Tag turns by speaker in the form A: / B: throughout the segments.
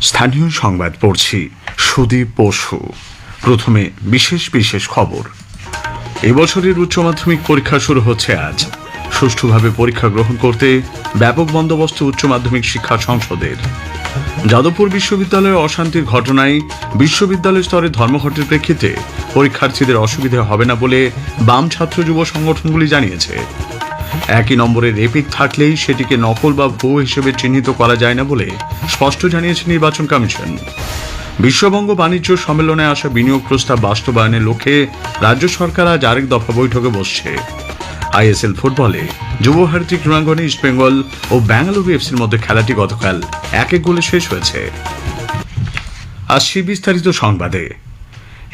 A: স্থানীয় সংবাদ পড়ছি সুদীপ বসু। প্রথমে বিশেষ বিশেষ খবর। এবছরের উচ্চ মাধ্যমিক পরীক্ষা শুরু হচ্ছে আজ। সুষ্ঠুভাবে পরীক্ষা গ্রহণ করতে ব্যাপক বন্দোবস্ত উচ্চ মাধ্যমিক শিক্ষা সংসদের। যাদবপুর বিশ্ববিদ্যালয়ে অশান্তির ঘটনায় বিশ্ববিদ্যালয় স্তরে ধর্মঘটের প্রেক্ষিতে পরীক্ষার্থীদের অসুবিধা হবে না বলে বাম ছাত্র যুব সংগঠনগুলি জানিয়েছে। একই নম্বরের এপিক থাকলেই সেটিকে নকল বা ভুয়ো হিসেবে চিহ্নিত করা যায় না বলে স্পষ্ট জানিয়েছে নির্বাচন কমিশন। বিশ্ববঙ্গ বাণিজ্য সম্মেলনে আসা বিনিয়োগ প্রস্তাব বাস্তবায়নের লক্ষ্যে রাজ্য সরকার আজ আরেক দফা বৈঠকে বসছে। আইএসএল ফুটবলে যুবভারতী ক্রীড়াঙ্গনে ইস্টবেঙ্গল ও ব্যাঙ্গালুরু এফসির মধ্যে খেলাটি গতকাল এক এক গোলে শেষ হয়েছে। আসছি বিস্তারিত সংবাদে।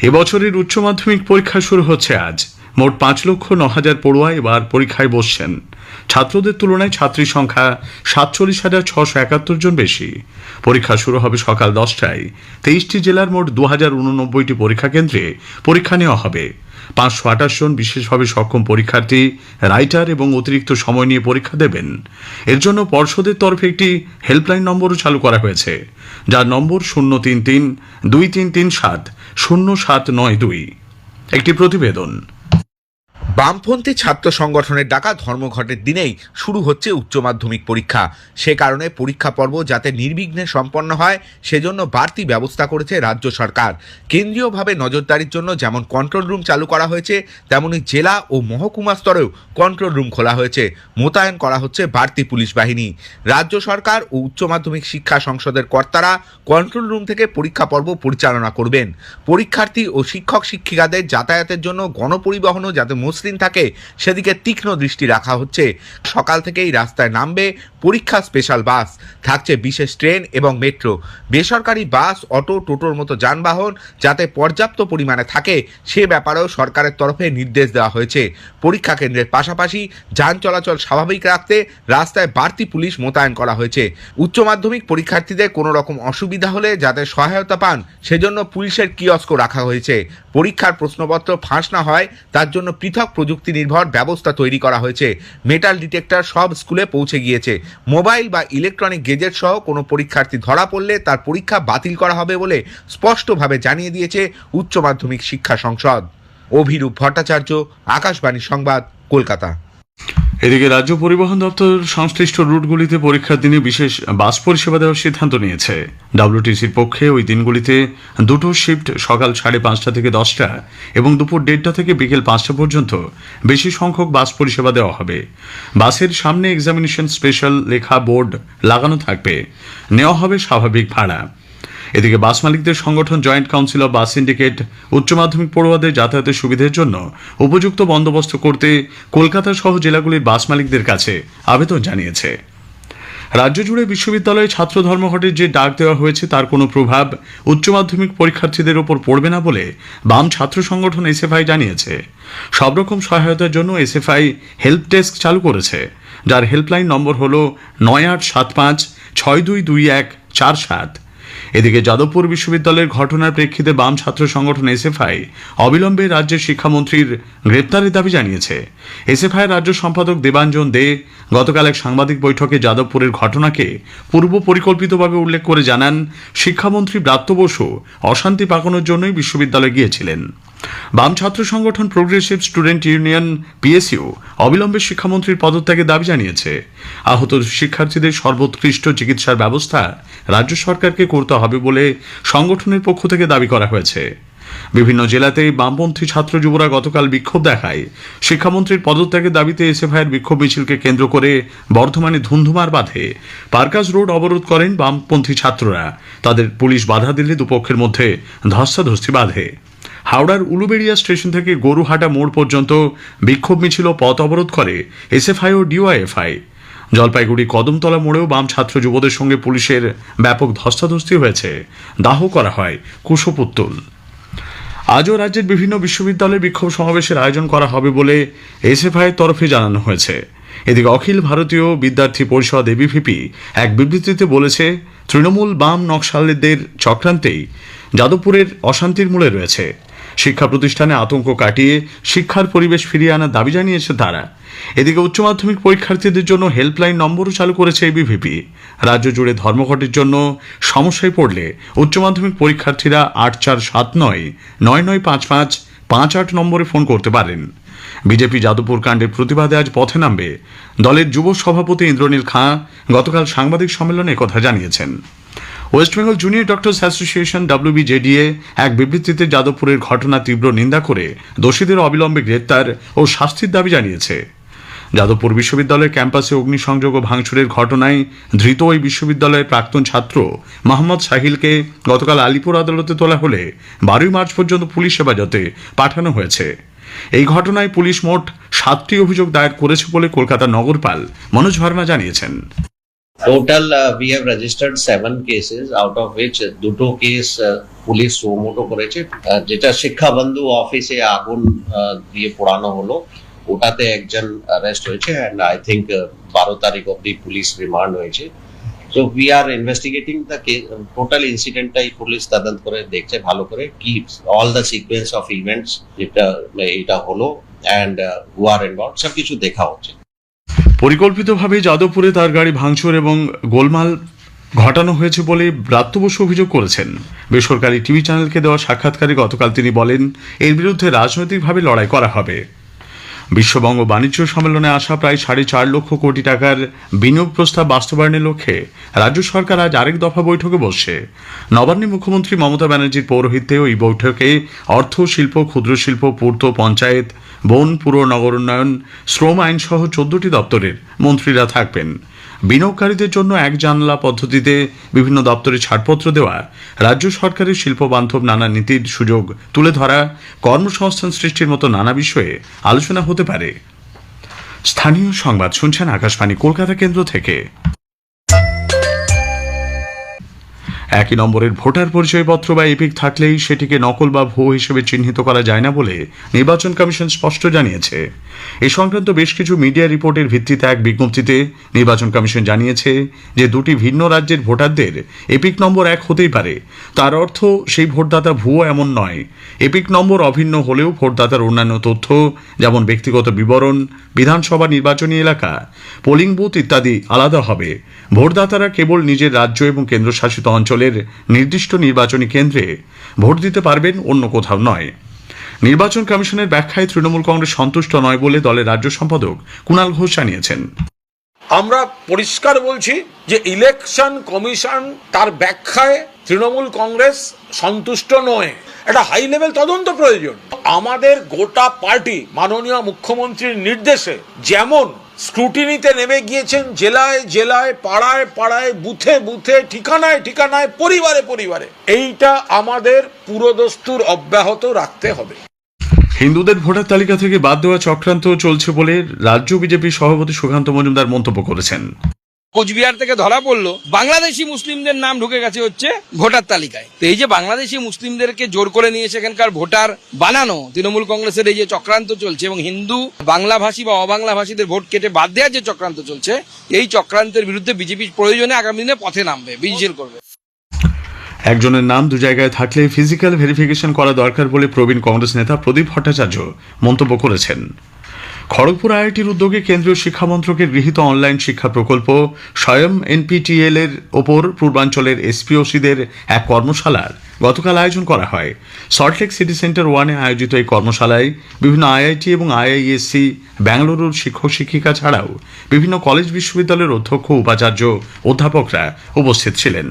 A: এবছরের উচ্চ মাধ্যমিক পরীক্ষা শুরু হচ্ছে আজ। মোট পাঁচ লক্ষ ন হাজার পড়ুয়া এবার পরীক্ষায় বসছেন। ছাত্রদের তুলনায় ছাত্রী সংখ্যা সাতচল্লিশ হাজার ছশো একাত্তর জন বেশি। পরীক্ষা শুরু হবে সকাল দশটায়। তেইশটি জেলার মোট দু হাজার উননব্বইটি পরীক্ষা কেন্দ্রে পরীক্ষা নেওয়া হবে। পাঁচশো আঠাশ জন বিশেষভাবে সক্ষম পরীক্ষার্থী, রাইটার এবং অতিরিক্ত সময় নিয়ে পরীক্ষা দেবেন। এর জন্য পর্ষদের তরফে একটি হেল্পলাইন নম্বরও চালু করা হয়েছে। যার নম্বর শূন্য তিন তিন, দুই তিন তিন সাত, শূন্য সাত নয় দুই। একটি প্রতিবেদন।
B: বামপন্থী ছাত্র সংগঠনের ডাকা ধর্মঘটের দিনেই শুরু হচ্ছে উচ্চ মাধ্যমিক পরীক্ষা। সে কারণে পরীক্ষা পর্ব যাতে নির্বিঘ্নে সম্পন্ন হয়, সেজন্য বাড়তি ব্যবস্থা করেছে রাজ্য সরকার। কেন্দ্রীয়ভাবে নজরদারির জন্য যেমন কন্ট্রোল রুম চালু করা হয়েছে, তেমনি জেলা ও মহকুমা স্তরেও কন্ট্রোল রুম খোলা হয়েছে। মোতায়েন করা হচ্ছে বাড়তি পুলিশ বাহিনী। রাজ্য সরকার ও উচ্চ মাধ্যমিক শিক্ষা সংসদের কর্তারা কন্ট্রোল রুম থেকে পরীক্ষা পর্ব পরিচালনা করবেন। পরীক্ষার্থী ও শিক্ষক শিক্ষিকাদের যাতায়াতের জন্য গণপরিবহনও যাতে মসৃণ থাকে, সেদিকে তীক্ষ্ণ দৃষ্টি রাখা হচ্ছে। সকাল থেকেই রাস্তায় নামবে পরীক্ষা স্পেশাল বাস। থাকছে বিশেষ ট্রেন এবং মেট্রো। বেসরকারি বাস, অটো, টোটোর মতো যানবাহন যাতে পর্যাপ্ত পরিমাণে থাকে, সে ব্যাপারেও সরকারের তরফে নির্দেশ দেওয়া হয়েছে। পরীক্ষা কেন্দ্রের পাশাপাশি যান চলাচল স্বাভাবিক রাখতে রাস্তায় বাড়তি পুলিশ মোতায়েন করা হয়েছে। উচ্চ মাধ্যমিক পরীক্ষার্থীদের কোনো রকম অসুবিধা হলে যাতে সহায়তা পান, সেজন্য পুলিশের কিয়স্ক রাখা হয়েছে। পরীক্ষার প্রশ্নপত্র ফাঁস না হয়, তার জন্য পৃথক প্রযুক্তি নির্ভর ব্যবস্থা তৈরি করা হয়েছে। মেটাল ডিটেক্টর সব স্কুলে পৌঁছে গিয়েছে। মোবাইল বা ইলেকট্রনিক গেজেট সহ কোনো পরীক্ষার্থী ধরা পড়লে তার পরীক্ষা বাতিল করা হবে বলে স্পষ্টভাবে জানিয়ে দিয়েছে উচ্চ মাধ্যমিক শিক্ষা সংসদ। অভিরূপ ভট্টাচার্য, আকাশবাণী সংবাদ, কলকাতা।
A: এদিকে রাজ্য পরিবহন দপ্তর সংশ্লিষ্ট রুটগুলিতে পরীক্ষার দিনে বিশেষ বাস পরিষেবা দেওয়ার সিদ্ধান্ত নিয়েছে। ডাব্লিউটিসির পক্ষে ওই দিনগুলিতে দুটো শিফট সকাল সাড়ে পাঁচটা থেকে দশটা এবং দুপুর দেড়টা থেকে বিকেল পাঁচটা পর্যন্ত বেশি সংখ্যক বাস পরিষেবা দেওয়া হবে। বাসের সামনে এক্সামিনেশন স্পেশাল লেখা বোর্ড লাগানো থাকবে। নেওয়া হবে স্বাভাবিক ভাড়া। এদিকে বাস মালিকদের সংগঠন joint council of bus syndicate উচ্চ মাধ্যমিক পড়ুয়াদের যাতায়াতের সুবিধার জন্য উপযুক্ত বন্দোবস্ত করতে কলকাতা সহ জেলাগুলির বাস মালিকদের কাছে আবেদন জানিয়েছে। রাজ্য জুড়ে বিশ্ববিদ্যালয়ে ছাত্র ধর্মঘটের যে ডাক দেওয়া হয়েছে তার কোনো প্রভাব উচ্চ মাধ্যমিক পরীক্ষার্থীদের ওপর পড়বে না বলে বাম ছাত্র সংগঠন এসএফআই জানিয়েছে। সব রকম সহায়তার জন্য এসএফআই হেল্প ডেস্ক চালু করেছে। যার হেল্পলাইন নম্বর হল নয় আট সাত পাঁচ ছয় দুই দুই এক চার সাত। এদিকে যাদবপুর বিশ্ববিদ্যালয়ের ঘটনার প্রেক্ষিতে বাম ছাত্র সংগঠন এসএফআই অবিলম্বে রাজ্যের শিক্ষামন্ত্রীর গ্রেপ্তারের দাবি জানিয়েছে। এসএফআই রাজ্য সম্পাদক দেবাঞ্জন দে গতকাল এক সাংবাদিক বৈঠকে যাদবপুরের ঘটনাকে পূর্ব পরিকল্পিতভাবে উল্লেখ করে জানান, শিক্ষামন্ত্রী ব্রাত্য বসু অশান্তি পাকানোর জন্যই বিশ্ববিদ্যালয়ে গিয়েছিলেন। বাম ছাত্র সংগঠন প্রোগ্রেসিভ স্টুডেন্ট ইউনিয়ন পিএসইউ অবিলম্বে শিক্ষামন্ত্রীর পদত্যাগের দাবি জানিয়েছে। আহত শিক্ষার্থীদের সর্বোৎকৃষ্ট চিকিৎসার ব্যবস্থা রাজ্য সরকারকে করতে হবে বলে সংগঠনের পক্ষ থেকে দাবি করা হয়েছে। বিভিন্ন জেলাতেই বামপন্থী ছাত্র যুবরা গতকাল বিক্ষোভ দেখায়। শিক্ষামন্ত্রীর পদত্যাগের দাবিতে এসএফআইয়ের বিক্ষোভ মিছিলকে কেন্দ্র করে বর্ধমানে ধুন্ধুমার বাঁধে পার্কাস রোড অবরোধ করেন বামপন্থী ছাত্ররা। তাদের পুলিশ বাধা দিলে দুপক্ষের মধ্যে ধস্তাধস্তি বাঁধে। হাওড়ার উলুবেড়িয়া স্টেশন থেকে গরুহাটা মোড় পর্যন্ত বিক্ষোভ মিছিল পথ অবরোধ করে এসএফআই ও ডিওয়াইএফআই। জলপাইগুড়ি কদমতলা মোড়েও বাম ছাত্র যুবদের সঙ্গে পুলিশের ব্যাপক ধস্তাধস্তি হয়েছে। দাহ করা হয় কুশপুত্তুল আজও রাজ্যের বিভিন্ন বিশ্ববিদ্যালয়ে বিক্ষোভ সমাবেশের আয়োজন করা হবে বলে এসএফআই এর তরফে জানানো হয়েছে। এদিকে অখিল ভারতীয় বিদ্যার্থী পরিষদ এবিভিপি এক বিবৃতিতে বলেছে, তৃণমূল বাম নকশালদের চক্রান্তেই যাদবপুরের অশান্তির মূলে রয়েছে। শিক্ষা প্রতিষ্ঠানে আতঙ্ক কাটিয়ে শিক্ষার পরিবেশ ফিরিয়ে আনার দাবি জানিয়েছে তারা। এদিকে উচ্চ মাধ্যমিক পরীক্ষার্থীদের জন্য হেল্পলাইন নম্বরও চালু করেছে এবিভিপি। রাজ্য জুড়ে ধর্মঘটের জন্য সমস্যায় পড়লে উচ্চ মাধ্যমিক পরীক্ষার্থীরা আট চার সাত নয় নয় নয় পাঁচ পাঁচ পাঁচ আট নম্বরে ফোন করতে পারেন। বিজেপি যাদবপুর কাণ্ডের প্রতিবাদে আজ পথে নামবে। দলের যুব সভাপতি ইন্দ্রনীল খাঁ গতকাল সাংবাদিক সম্মেলনে কথা জানিয়েছেন। West Bengal junior doctors association WBJDA এক বিবৃতিতে যাদবপুরের ঘটনা তীব্র নিন্দা করে দোষীদের অবিলম্বে গ্রেপ্তার ও শাস্তির দাবি জানিয়েছে। যাদবপুর বিশ্ববিদ্যালয়ের ক্যাম্পাসে অগ্নিসংযোগ ও ভাঙচুরের ঘটনায় ধৃত ওই বিশ্ববিদ্যালয়ের প্রাক্তন ছাত্র মোহাম্মদ সাহিলকে গতকাল আলিপুর আদালতে তোলা হলে বারোই মার্চ পর্যন্ত পুলিশ হেফাজতে পাঠানো হয়েছে। এই ঘটনায় পুলিশ মোট সাতটি অভিযোগ দায়ের করেছে বলে কলকাতা নগরপাল মনোজ ভার্মা জানিয়েছেন।
C: Total, uh, we have registered seven cases, out of দুটো কেস পুলিশ সুমোটো করেছে। যেটা শিক্ষাবন্ধু অফিসে আগুন দিয়ে পোড়ানো হলো ওটাতে একজন অ্যারেস্ট হয়েছে অ্যান্ড আই থিঙ্ক বারো তারিখ অব্দি পুলিশ রিমান্ড হয়েছে। So we are investigating the total ইনসিডেন্টটাই police তদন্ত করে দেখছে ভালো করে কি all the sequence of events যেটা এটা হলো অ্যান্ড হু আর ইনভলভ সব কিছু দেখা হচ্ছে।
A: পরিকল্পিতভাবে যাদবপুরে তার গাড়ি ভাঙচুর এবং গোলমাল ঘটানো হয়েছে বলে ব্রাত্য বসু অভিযোগ করেছেন। বেসরকারি টিভি চ্যানেলকে দেওয়া সাক্ষাৎকারে গতকাল তিনি বলেন, এর বিরুদ্ধে রাজনৈতিকভাবে লড়াই করা হবে। বিশ্ববঙ্গ বাণিজ্য সম্মেলনে আসা প্রায় সাড়ে চার লক্ষ কোটি টাকার বিনিয়োগ প্রস্তাব বাস্তবায়নের লক্ষ্যে রাজ্য সরকার আজ আরেক দফা বৈঠকে বসছে। নবান্নে মুখ্যমন্ত্রী মমতা ব্যানার্জির পৌরোহিত্যে এই বৈঠকে অর্থ শিল্প, ক্ষুদ্র শিল্প, পূর্ত পঞ্চায়েত, বন পুর নগর উন্নয়ন, শ্রম আইন সহ চোদ্দটি দপ্তরের মন্ত্রীরা থাকবেন। বিনিয়োগকারীদের জন্য এক জানলা পদ্ধতিতে বিভিন্ন দপ্তরে ছাড়পত্র দেওয়া, রাজ্য সরকারের শিল্প বান্ধব নানা নীতির সুযোগ তুলে ধরা, কর্মসংস্থান সৃষ্টির মতো নানা বিষয়ে আলোচনা হতে পারে। স্থানীয় সংবাদ শুনছেন আকাশবাণী, কলকাতা কেন্দ্র থেকে। একই নম্বরের ভোটার পরিচয়পত্র বা এপিক থাকলেই সেটিকে নকল বা ভুয়ো হিসেবে চিহ্নিত করা যায় না বলে নির্বাচন কমিশন স্পষ্ট জানিয়েছে। এ সংক্রান্ত বেশ কিছু মিডিয়া রিপোর্টের ভিত্তিতে এক বিজ্ঞপ্তিতে নির্বাচন কমিশন জানিয়েছে যে দুটি ভিন্ন রাজ্যের ভোটারদের এপিক নম্বর এক হতেই পারে। তার অর্থ সেই ভোটদাতা ভুয়ো এমন নয়। এপিক নম্বর অভিন্ন হলেও ভোটদাতার অন্যান্য তথ্য যেমন ব্যক্তিগত বিবরণ, বিধানসভা নির্বাচনী এলাকা, পোলিং বুথ ইত্যাদি আলাদা হবে। ভোটদাতারা কেবল নিজের রাজ্য এবং কেন্দ্রশাসিত অঞ্চলের নির্দিষ্ট নির্বাচনী কেন্দ্রে ভোট দিতে পারবেন অন্য কোথাও নয়। নির্বাচন কমিশনের ব্যাখ্যায় তৃণমূল কংগ্রেস সন্তুষ্ট নয় বলে দলের রাজ্য সম্পাদক কুণাল ঘোষ জানিয়েছেন।
D: আমরা পরিষ্কার বলছি যে ইলেকশন কমিশন তার ব্যাখ্যায় তৃণমূল কংগ্রেস সন্তুষ্ট নয়। একটা হাই লেভেল তদন্ত প্রয়োজন। আমাদের গোটা পার্টি, মাননীয় মুখ্যমন্ত্রীর নির্দেশে যেমন স্ক্রুটিনিতে নেমে গিয়েছেন জেলায় জেলায়, পাড়ায় পাড়ায়, বুথে বুথে, ঠিকানায় ঠিকানায়, পরিবারে পরিবারে। এইটা আমাদের পুরোদস্তুর অব্যাহত রাখতে হবে।
A: হিন্দুদের ভোটার তালিকা থেকে বাদ দেওয়া চক্রান্ত চলছে বলে রাজ্য বিজেপি সভাপতি সুকান্ত মজুমদার মন্তব্য করেছেন।
E: কোচবিহার থেকে ধরা পড়ল, বাংলাদেশি মুসলিমদের নাম ঢুকে গেছে হচ্ছে ভোটার তালিকায়। তো এই যে বাংলাদেশি মুসলিমদেরকে জোর করে নিয়ে সেখানকার ভোটার বানানো, তৃণমূল কংগ্রেসের এই যে চক্রান্ত চলছে এবং হিন্দু, বাংলাভাষী বা অবাংলাভাষীদের ভোট কেটে বাদ দেওয়ার যে চক্রান্ত চলছে, এই চক্রান্তের বিরুদ্ধে বিজেপি প্রয়োজনে আগামী দিনে পথে নামবে বিজিল করবে।
A: একজনের নাম দু জায়গায় থাকলে ফিজিক্যাল ভেরিফিকেশন করা দরকার বলে প্রবীণ কংগ্রেস নেতা প্রদীপ ভট্টাচার্য মন্তব্য করেছেন। খড়গপুর আইআইটির উদ্যোগে কেন্দ্রীয় শিক্ষামন্ত্রকের গৃহীত অনলাইন শিক্ষা প্রকল্প স্বয়ং এনপিটিএল এর ওপর পূর্বাঞ্চলের এসপিওসিদের এক কর্মশালার গতকাল আয়োজন করা হয়। সল্টলেক সিটি সেন্টার ওয়ানে আয়োজিত এই কর্মশালায় বিভিন্ন আইআইটি এবং আইআইএসসি ব্যাঙ্গালুরুর শিক্ষক শিক্ষিকা ছাড়াও বিভিন্ন কলেজ বিশ্ববিদ্যালয়ের অধ্যক্ষ, উপাচার্য, অধ্যাপকরা উপস্থিত ছিলেন।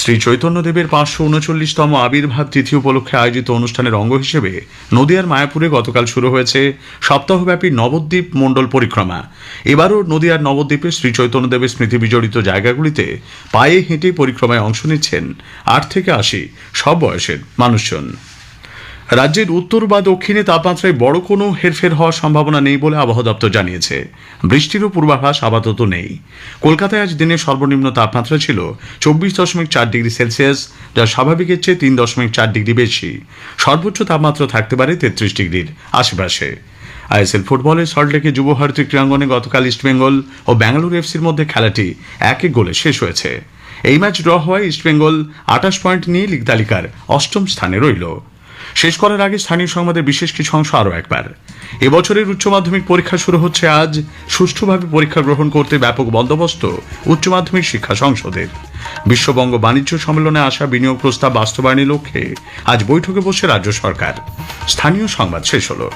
A: শ্রী চৈতন্যদেবের পাঁচশো উনচল্লিশতম আবির্ভাব তিথি উপলক্ষে আয়োজিত অনুষ্ঠানের অঙ্গ হিসেবে নদিয়ার মায়াপুরে গতকাল শুরু হয়েছে সপ্তাহব্যাপী নবদ্বীপ মণ্ডল পরিক্রমা। এবারও নদিয়ার নবদ্বীপে শ্রী চৈতন্যদেবের স্মৃতি বিজড়িত জায়গাগুলিতে পায়ে হেঁটে পরিক্রমায় অংশ নিচ্ছেন আট থেকে আশি সব বয়সের মানুষজন। রাজ্যের উত্তর বা দক্ষিণে তাপমাত্রায় বড় কোনো হেরফের হওয়ার সম্ভাবনা নেই বলে আবহাওয়া দপ্তর জানিয়েছে। বৃষ্টিরও পূর্বাভাস আপাতত নেই। কলকাতায় আজ দিনের সর্বনিম্ন তাপমাত্রা ছিল চব্বিশ দশমিক চার ডিগ্রি সেলসিয়াস, যা স্বাভাবিকের চেয়ে তিন দশমিক চার ডিগ্রি বেশি। সর্বোচ্চ তাপমাত্রা থাকতে পারে তেত্রিশ ডিগ্রির আশেপাশে। আইএসএল ফুটবলে সল্টলেকে যুব ভারতী ক্রীড়াঙ্গনে গতকাল ইস্টবেঙ্গল ও ব্যাঙ্গালোর এফসির মধ্যে খেলাটি এক এক গোলে শেষ হয়েছে। এই ম্যাচ ড্র হওয়ায় ইস্টবেঙ্গল আঠাশ পয়েন্ট নিয়ে লিগ তালিকার অষ্টম স্থানে রইল। শেষ করার আগে স্থানীয় সংবাদের বিশেষ কিছু অংশ আরও একবার। এবছরের উচ্চ মাধ্যমিক পরীক্ষা শুরু হচ্ছে আজ। সুষ্ঠুভাবে পরীক্ষা গ্রহণ করতে ব্যাপক বন্দোবস্ত উচ্চ মাধ্যমিক শিক্ষা সংসদের। বিশ্ববঙ্গ বাণিজ্য সম্মেলনে আসা বিনিয়োগ প্রস্তাব বাস্তবায়নের লক্ষ্যে আজ বৈঠকে বসে রাজ্য সরকার। স্থানীয় সংবাদ শেষ হলো।